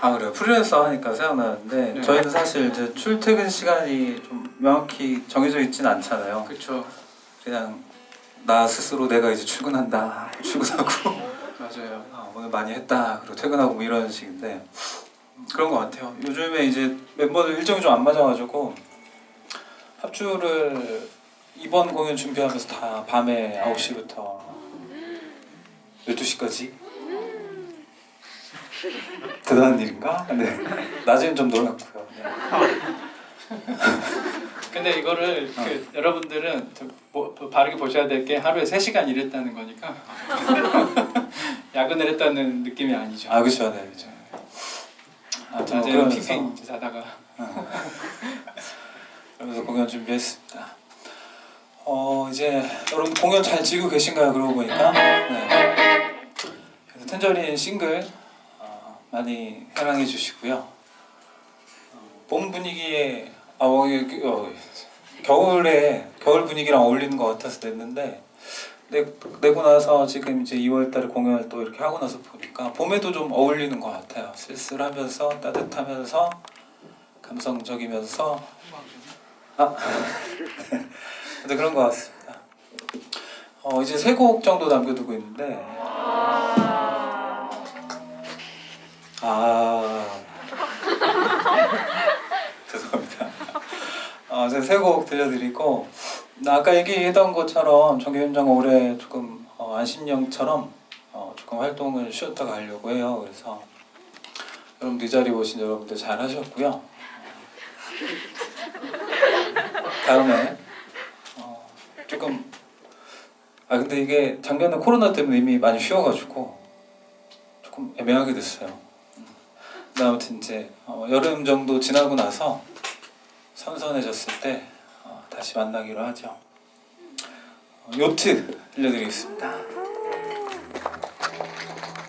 아 그래요 프리랜서 하니까 생각나는데 네. 저희는 사실 이제 출퇴근 시간이 좀 명확히 정해져 있진 않잖아요 그렇죠. 그냥 나 스스로 내가 이제 출근한다 출근하고 맞아요. 아, 오늘 많이 했다 그리고 퇴근하고 뭐 이런 식인데 그런 것 같아요 요즘에 이제 멤버들 일정이 좀 안 맞아가지고 합주를 이번 공연 준비하면서 다 밤에 9시부터 12시까지 대단한 일인가? 네 낮에는 좀 놀았고요 네. 근데 이거를 어. 그 여러분들은 좀 뭐, 뭐 바르게 보셔야 될 게 하루에 3시간 일했다는 거니까 야근을 했다는 느낌이 아니죠. 아 그쵸 네 그쵸 아무튼 뭐 낮에는 그러면서 핑핑 이제 자다가 그러면서 공연 준비했습니다. 어 이제 여러분 공연 잘 지고 계신가요? 그러고 보니까 네. 텐저린 싱글 어, 많이 사랑해 주시고요. 어, 봄 분위기에 아 어, 어, 겨울에 겨울 분위기랑 어울리는 것 같아서 냈는데 내, 내고 나서 지금 이제 2월달에 공연을 또 이렇게 하고 나서 보니까 봄에도 좀 어울리는 것 같아요. 쓸쓸하면서 따뜻하면서 감성적이면서 아 근데 그런 것 같습니다. 어 이제 세 곡 정도 남겨두고 있는데 아 죄송합니다. 어, 제가 세곡 들려드리고 나 아까 얘기했던 것처럼 정규현장 올해 조금 어, 안심영처럼 어, 조금 활동을 쉬었다가 하려고 해요. 그래서 여러분들 이 자리에 오신 여러분들 잘 하셨고요. 다음에 어, 조금 아 근데 이게 작년에 코로나 때문에 이미 많이 쉬어가지고 조금 애매하게 됐어요. 아무튼 이제 어, 여름 정도 지나고 나서 선선해졌을 때 어, 다시 만나기로 하죠. 어, 요트 들려드리겠습니다.